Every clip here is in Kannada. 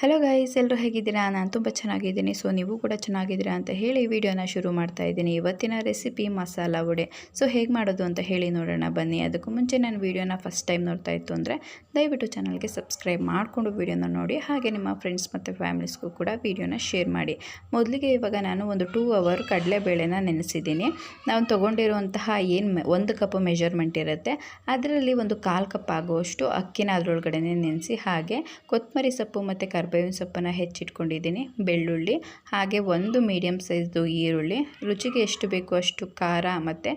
ಹಲೋ ಗೈಸ್ ಎಲ್ಲರೂ ಹೇಗಿದ್ದೀರಾ? ನಾನು ತುಂಬ ಚೆನ್ನಾಗಿದ್ದೀನಿ. ಸೊ ನೀವು ಕೂಡ ಚೆನ್ನಾಗಿದ್ದೀರಾ ಅಂತ ಹೇಳಿ ವಿಡಿಯೋನ ಶುರು ಮಾಡ್ತಾ ಇದ್ದೀನಿ. ಇವತ್ತಿನ ರೆಸಿಪಿ ಮಸಾಲ ವಡೆ. ಸೊ ಹೇಗೆ ಮಾಡೋದು ಅಂತ ಹೇಳಿ ನೋಡೋಣ. ಬನ್ನಿ. ಅದಕ್ಕೂ ಮುಂಚೆ ನಾನು ವೀಡಿಯೋನ ಫಸ್ಟ್ ಟೈಮ್ ನೋಡ್ತಾ ಇತ್ತು ಅಂದರೆ, ದಯವಿಟ್ಟು ಚಾನಲ್ಗೆ ಸಬ್ಸ್ಕ್ರೈಬ್ ಮಾಡಿಕೊಂಡು ವೀಡಿಯೋನ ನೋಡಿ. ಹಾಗೆ ನಿಮ್ಮ ಫ್ರೆಂಡ್ಸ್ ಮತ್ತು ಫ್ಯಾಮಿಲೀಸ್ಗೂ ಕೂಡ ವೀಡಿಯೋನ ಶೇರ್ ಮಾಡಿ. ಮೊದಲಿಗೆ ಇವಾಗ ನಾನು ಒಂದು ಟೂ ಅವರ್ ಕಡಲೆಬೇಳೆನ ನೆನೆಸಿದ್ದೀನಿ. ನಾವು ತೊಗೊಂಡಿರುವಂತಹ ಏನು ಒಂದು ಕಪ್ ಮೆಜರ್ಮೆಂಟ್ ಇರುತ್ತೆ. ಅದರಲ್ಲಿ ಒಂದು ಕಾಲು ಕಪ್ ಆಗುವಷ್ಟು ಅಕ್ಕಿನ ಅದರೊಳಗಡೆ ನೆನೆಸಿ ಹಾಗೆ ಕೊತ್ತಂಬರಿ ಸೊಪ್ಪು ಮತ್ತು ಕರ್ಬೇವಿನ ಸೊಪ್ಪನ್ನು ಹೆಚ್ಚಿಟ್ಕೊಂಡಿದ್ದೀನಿ, ಬೆಳ್ಳುಳ್ಳಿ, ಹಾಗೆ ಒಂದು ಮೀಡಿಯಮ್ ಸೈಜ್ದು ಈರುಳ್ಳಿ. ರುಚಿಗೆ ಎಷ್ಟು ಬೇಕು ಅಷ್ಟು ಖಾರ ಮತ್ತು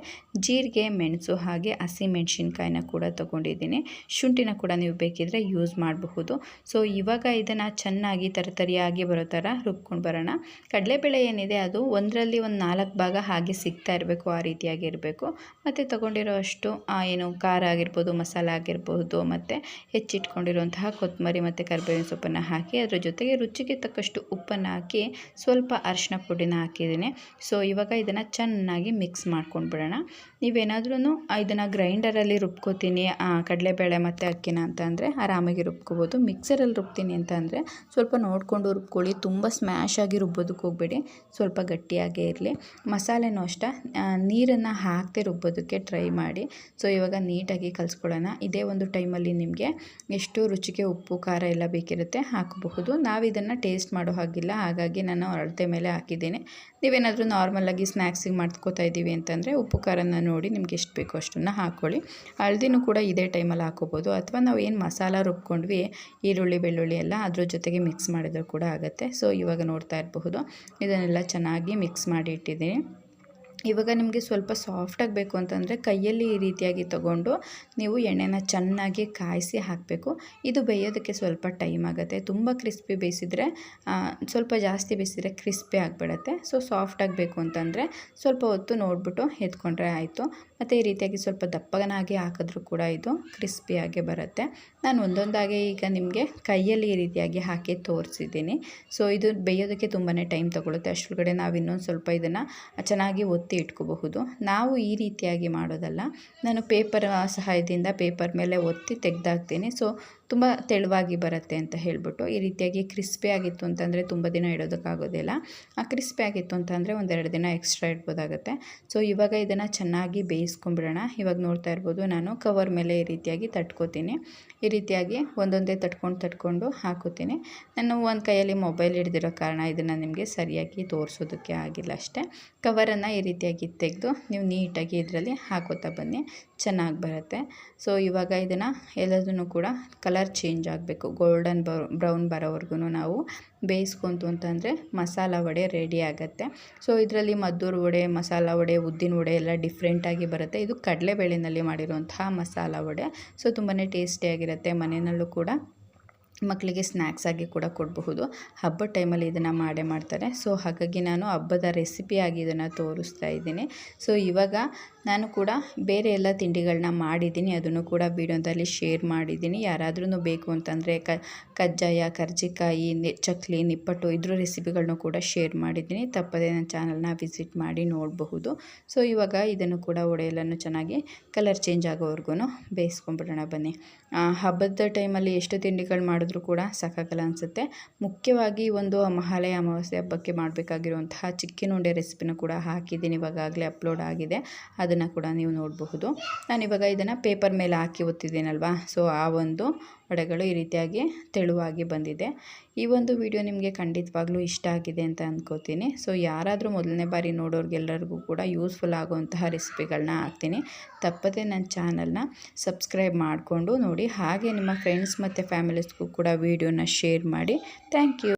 ಜೀರಿಗೆ, ಮೆಣಸು ಹಾಗೆ ಹಸಿ ಮೆಣಸಿನ್ಕಾಯಿನ ಕೂಡ ತೊಗೊಂಡಿದ್ದೀನಿ. ಶುಂಠಿನ ಕೂಡ ನೀವು ಬೇಕಿದ್ರೆ ಯೂಸ್ ಮಾಡಬಹುದು. ಸೊ ಇವಾಗ ಇದನ್ನು ಚೆನ್ನಾಗಿ ತರತರಿಯಾಗಿ ಬರೋ ಥರ ರುಬ್ಕೊಂಡು ಬರೋಣ. ಕಡಲೆಬೇಳೆ ಏನಿದೆ ಅದು ಒಂದರಲ್ಲಿ ಒಂದು ನಾಲ್ಕು ಭಾಗ ಹಾಗೆ ಸಿಗ್ತಾ ಇರಬೇಕು, ಆ ರೀತಿಯಾಗಿ ಇರಬೇಕು. ಮತ್ತು ತೊಗೊಂಡಿರೋ ಅಷ್ಟು ಏನು ಖಾರ ಆಗಿರ್ಬೋದು, ಮಸಾಲೆ ಆಗಿರ್ಬೋದು, ಮತ್ತು ಹೆಚ್ಚಿಟ್ಕೊಂಡಿರುವಂತಹ ಕೊತ್ತಂಬರಿ ಮತ್ತು ಕರ್ಬೇವಿನ ಸೊಪ್ಪನ್ನು ಹಾಕಿ ಅದರ ಜೊತೆಗೆ ರುಚಿಗೆ ತಕ್ಕಷ್ಟು ಉಪ್ಪನ್ನು ಹಾಕಿ ಸ್ವಲ್ಪ ಅರಿಶಿನ ಪುಡಿನ ಹಾಕಿದ್ದೀನಿ. ಸೊ ಇವಾಗ ಇದನ್ನು ಚೆನ್ನಾಗಿ ಮಿಕ್ಸ್ ಮಾಡ್ಕೊಂಡು ಬಿಡೋಣ ನೀವೇನಾದ್ರೂ ಇದನ್ನು ಗ್ರೈಂಡರಲ್ಲಿ ರುಬ್ಕೋತೀನಿ ಕಡಲೆಬೇಳೆ ಮತ್ತು ಅಕ್ಕಿನ ಅಂತಂದರೆ ಆರಾಮಾಗಿ ರುಬ್ಕೋಬೋದು. ಮಿಕ್ಸರಲ್ಲಿ ರುಬ್ತೀನಿ ಅಂತಂದರೆ ಸ್ವಲ್ಪ ನೋಡಿಕೊಂಡು ರುಬ್ಕೊಳ್ಳಿ. ತುಂಬ ಸ್ಮ್ಯಾಶ್ ಆಗಿ ರುಬ್ಬೋದಕ್ಕೆ ಹೋಗಬೇಡಿ. ಸ್ವಲ್ಪ ಗಟ್ಟಿಯಾಗೇ ಇರಲಿ. ಮಸಾಲೆನೂ ಅಷ್ಟೇ. ನೀರನ್ನು ಹಾಕದೆ ರುಬ್ಬೋದಕ್ಕೆ ಟ್ರೈ ಮಾಡಿ. ಸೊ ಇವಾಗ ನೀಟಾಗಿ ಕಲಿಸ್ಕೊಳ್ಳೋಣ. ಇದೇ ಒಂದು ಟೈಮಲ್ಲಿ ನಿಮಗೆ ಎಷ್ಟು ರುಚಿಗೆ ಉಪ್ಪು, ಖಾರ ಎಲ್ಲ ಬೇಕಿರುತ್ತೆ ಹಾಕಬಹುದು ನಾವು ಇದನ್ನು ಟೇಸ್ಟ್ ಮಾಡೋ ಹಾಗಿಲ್ಲ. ಹಾಗಾಗಿ ನಾನು ಅಳತೆ ಮೇಲೆ ಹಾಕಿದ್ದೇನೆ. ನೀವೇನಾದರೂ ನಾರ್ಮಲಾಗಿ ಸ್ನ್ಯಾಕ್ಸಿಗೆ ಮಾಡ್ಕೋತಾ ಇದ್ದೀವಿ ಅಂತಂದರೆ ಉಪ್ಪು ಖಾರನ ನೋಡಿ ನಿಮ್ಗೆ ಎಷ್ಟು ಬೇಕೋ ಅಷ್ಟನ್ನು ಹಾಕ್ಕೊಳ್ಳಿ ಹಳದಿನೂ ಕೂಡ ಇದೇ ಟೈಮಲ್ಲಿ ಹಾಕೋಬೋದು ಅಥವಾ ನಾವು ಏನು ಮಸಾಲ ರುಬ್ಕೊಂಡ್ವಿ, ಈರುಳ್ಳಿ, ಬೆಳ್ಳುಳ್ಳಿ ಎಲ್ಲ ಅದ್ರ ಜೊತೆಗೆ ಮಿಕ್ಸ್ ಮಾಡಿದ್ರೂ ಕೂಡ ಆಗುತ್ತೆ. ಸೊ, ಇವಾಗ ನೋಡ್ತಾ ಇರಬಹುದು. ಇದನ್ನೆಲ್ಲ ಚೆನ್ನಾಗಿ ಮಿಕ್ಸ್ ಮಾಡಿ ಇಟ್ಟಿದ್ದೀನಿ. ಇವಾಗ ನಿಮಗೆ ಸ್ವಲ್ಪ ಸಾಫ್ಟಾಗಿ ಬೇಕು ಅಂತಂದರೆ ಕೈಯಲ್ಲಿ ಈ ರೀತಿಯಾಗಿ ತಗೊಂಡು ನೀವು ಎಣ್ಣೆನ ಚೆನ್ನಾಗಿ ಕಾಯಿಸಿ ಹಾಕಬೇಕು. ಇದು ಬೇಯೋದಕ್ಕೆ ಸ್ವಲ್ಪ ಟೈಮ್ ಆಗುತ್ತೆ. ತುಂಬ ಕ್ರಿಸ್ಪಿ ಬೇಯಿಸಿದರೆ ಸ್ವಲ್ಪ ಜಾಸ್ತಿ ಬೇಯಿಸಿದರೆ ಕ್ರಿಸ್ಪಿ ಆಗಿಬಿಡತ್ತೆ. ಸೊ ಸಾಫ್ಟಾಗಿ ಬೇಕು ಅಂತಂದರೆ ಸ್ವಲ್ಪ ಹೊತ್ತು ನೋಡಿಬಿಟ್ಟು ಎತ್ಕೊಂಡ್ರೆ ಆಯಿತು. ಮತ್ತು ಈ ರೀತಿಯಾಗಿ ಸ್ವಲ್ಪ ದಪ್ಪನಾಗಿ ಹಾಕಿದ್ರೂ ಕೂಡ ಇದು ಕ್ರಿಸ್ಪಿಯಾಗಿ ಬರುತ್ತೆ. ನಾನು ಒಂದೊಂದಾಗಿ ಈಗ ನಿಮಗೆ ಕೈಯಲ್ಲಿ ಈ ರೀತಿಯಾಗಿ ಹಾಕಿ ತೋರಿಸಿದ್ದೀನಿ. ಸೊ ಇದು ಬೇಯೋದಕ್ಕೆ ತುಂಬಾ ಟೈಮ್ ತೊಗೊಳುತ್ತೆ. ಅಷ್ಟೊಳಗಡೆ ನಾವು ಇನ್ನೊಂದು ಸ್ವಲ್ಪ ಇದನ್ನು ಚೆನ್ನಾಗಿ ಒತ್ತಿ ಒತ್ತಿ ಇಟ್ಕೋಬಹುದು. ನಾವು ಈ ರೀತಿಯಾಗಿ ಮಾಡೋದಲ್ಲ. ನಾನು ಪೇಪರ್ ಸಹಾಯದಿಂದ ಪೇಪರ್ ಮೇಲೆ ಒತ್ತಿ ತೆಗೆದಾಕ್ತೀನಿ. ಸೊ ತುಂಬ ತೆಳುವಾಗಿ ಬರುತ್ತೆ ಅಂತ ಹೇಳ್ಬಿಟ್ಟು ಈ ರೀತಿಯಾಗಿ ಕ್ರಿಸ್ಪಿ ಆಗಿತ್ತು ಅಂತಂದರೆ ತುಂಬ ದಿನ ಇಡೋದಕ್ಕಾಗೋದಿಲ್ಲ. ಆ ಕ್ರಿಸ್ಪಿ ಆಗಿತ್ತು ಅಂತಂದರೆ ಒಂದೆರಡು ದಿನ ಎಕ್ಸ್ಟ್ರಾ ಇಡ್ಬೋದಾಗುತ್ತೆ. ಸೊ ಇವಾಗ ಇದನ್ನು ಚೆನ್ನಾಗಿ ಬೇಯಿಸ್ಕೊಂಬಿಡೋಣ ಇವಾಗ ನೋಡ್ತಾ ಇರ್ಬೋದು ನಾನು ಕವರ್ ಮೇಲೆ ಈ ರೀತಿಯಾಗಿ ತಟ್ಕೋತೀನಿ. ಈ ರೀತಿಯಾಗಿ ಒಂದೊಂದೇ ತಟ್ಕೊಂಡು ತಟ್ಕೊಂಡು ಹಾಕೋತೀನಿ ನಾನು ಒಂದು ಕೈಯಲ್ಲಿ ಮೊಬೈಲ್ ಹಿಡ್ದಿರೋ ಕಾರಣ ಇದನ್ನು ನಿಮಗೆ ಸರಿಯಾಗಿ ತೋರಿಸೋದಕ್ಕೆ ಆಗಿಲ್ಲ ಅಷ್ಟೇ. ಕವರನ್ನು ಈ ರೀತಿಯಾಗಿ ತೆಗೆದು ನೀವು ನೀಟಾಗಿ ಇದರಲ್ಲಿ ಹಾಕೋತಾ ಬನ್ನಿ. ಚೆನ್ನಾಗಿ ಬರುತ್ತೆ. ಸೊ ಇವಾಗ ಇದನ್ನು ಎಲ್ಲದನ್ನು ಕೂಡ ಕಲರ್ ಚೇಂಜ್ ಆಗಬೇಕು. ಗೋಲ್ಡನ್ ಬ್ರೌನ್ ಬರೋವರೆಗೂ ನಾವು ಬೇಯಿಸ್ಕೊಂತು ಅಂತಂದರೆ ಮಸಾಲ ವಡೆ ರೆಡಿ ಆಗುತ್ತೆ. ಸೊ ಇದರಲ್ಲಿ ಮದ್ದೂರು ವಡೆ, ಮಸಾಲ ವಡೆ, ಉದ್ದಿನ ವಡೆ ಎಲ್ಲ ಡಿಫ್ರೆಂಟಾಗಿ ಬರುತ್ತೆ. ಇದು ಕಡಲೆಬೇಳೆನಲ್ಲಿ ಮಾಡಿರುವಂತಹ ಮಸಾಲ ವಡೆ. ಸೊ ತುಂಬಾ ಟೇಸ್ಟಿಯಾಗಿರುತ್ತೆ ಮನೆಯಲ್ಲೂ ಕೂಡ ಮಕ್ಕಳಿಗೆ ಸ್ನ್ಯಾಕ್ಸ್ ಆಗಿ ಕೂಡ ಕೊಡಬಹುದು. ಹಬ್ಬದ ಟೈಮಲ್ಲಿ ಇದನ್ನು ಮಾಡೇ ಮಾಡ್ತಾರೆ. ಸೊ ಹಾಗಾಗಿ ನಾನು ಹಬ್ಬದ ರೆಸಿಪಿಯಾಗಿ ಇದನ್ನು ತೋರಿಸ್ತಾ ಇದ್ದೀನಿ. ಸೊ ಇವಾಗ ನಾನು ಕೂಡ ಬೇರೆ ಎಲ್ಲ ತಿಂಡಿಗಳನ್ನ ಮಾಡಿದ್ದೀನಿ, ಅದನ್ನು ಕೂಡ ವೀಡಿಯೋದಲ್ಲಿ ಶೇರ್ ಮಾಡಿದ್ದೀನಿ. ಯಾರಾದ್ರೂ ಬೇಕು ಅಂತಂದರೆ ಕ, ಕಜ್ಜಾಯ, ಕರ್ಜಿಕಾಯಿ ಚಕ್ಲಿ, ನಿಪ್ಪಟ್ಟು ಇದ್ರ ರೆಸಿಪಿಗಳನ್ನೂ ಕೂಡ ಶೇರ್ ಮಾಡಿದ್ದೀನಿ. ತಪ್ಪದೇ ನನ್ನ ಚಾನಲ್ನ ವಿಸಿಟ್ ಮಾಡಿ ನೋಡಬಹುದು. ಸೊ, ಇವಾಗ ಇದನ್ನು ಕೂಡ ಒಡೆಯಲನ್ನು ಚೆನ್ನಾಗಿ ಕಲರ್ ಚೇಂಜ್ ಆಗೋವರೆಗೂ ಬೇಯಿಸ್ಕೊಂಬಿಡೋಣ ಬನ್ನಿ. ಹಬ್ಬದ ಟೈಮಲ್ಲಿ ಎಷ್ಟು ತಿಂಡಿಗಳು ಮಾಡಿದ್ರೂ ಕೂಡ ಸಾಕಾಗಲ್ಲ ಅನಿಸುತ್ತೆ. ಮುಖ್ಯವಾಗಿ ಒಂದು ಮಹಾಲಯ ಅಮಾವಾಸ್ಯೆ ಹಬ್ಬಕ್ಕೆ ಮಾಡಬೇಕಾಗಿರುವಂತಹ ಚಿಕ್ಕಿನುಂಡೆ ರೆಸಿಪಿನ ಕೂಡ ಹಾಕಿದ್ದೀನಿ. ಇವಾಗಲೇ ಅಪ್ಲೋಡ್ ಆಗಿದೆ. ಅದನ್ನು ಕೂಡ ನೀವು ನೋಡಬಹುದು. ನಾನು ಇವಾಗ ಇದನ್ನು ಪೇಪರ್ ಮೇಲೆ ಹಾಕಿ ಓದ್ತಿದ್ದೀನಲ್ವಾ? ಸೊ ಆ ಒಂದು ವಡೆಗಳು ಈ ರೀತಿಯಾಗಿ ತೆಳುವಾಗಿ ಬಂದಿದೆ. ಈ ಒಂದು ವಿಡಿಯೋ ನಿಮಗೆ ಖಂಡಿತವಾಗ್ಲೂ ಇಷ್ಟ ಆಗಿದೆ ಅಂತ ಅಂದ್ಕೋತೀನಿ ಸೊ ಯಾರಾದರೂ ಮೊದಲನೇ ಬಾರಿ ನೋಡೋರಿಗೆಲ್ಲರಿಗೂ ಕೂಡ ಯೂಸ್ಫುಲ್ ಆಗುವಂತಹ ರೆಸಿಪಿಗಳನ್ನ ಹಾಕ್ತೀನಿ. ತಪ್ಪದೇ ನನ್ನ ಚಾನಲ್ನ ಸಬ್ಸ್ಕ್ರೈಬ್ ಮಾಡಿಕೊಂಡು ನೋಡಿ. ಹಾಗೆ ನಿಮ್ಮ ಫ್ರೆಂಡ್ಸ್ ಮತ್ತು ಫ್ಯಾಮಿಲೀಸ್ಗೂ ಕೂಡ ವೀಡಿಯೋನ ಶೇರ್ ಮಾಡಿ. Thank you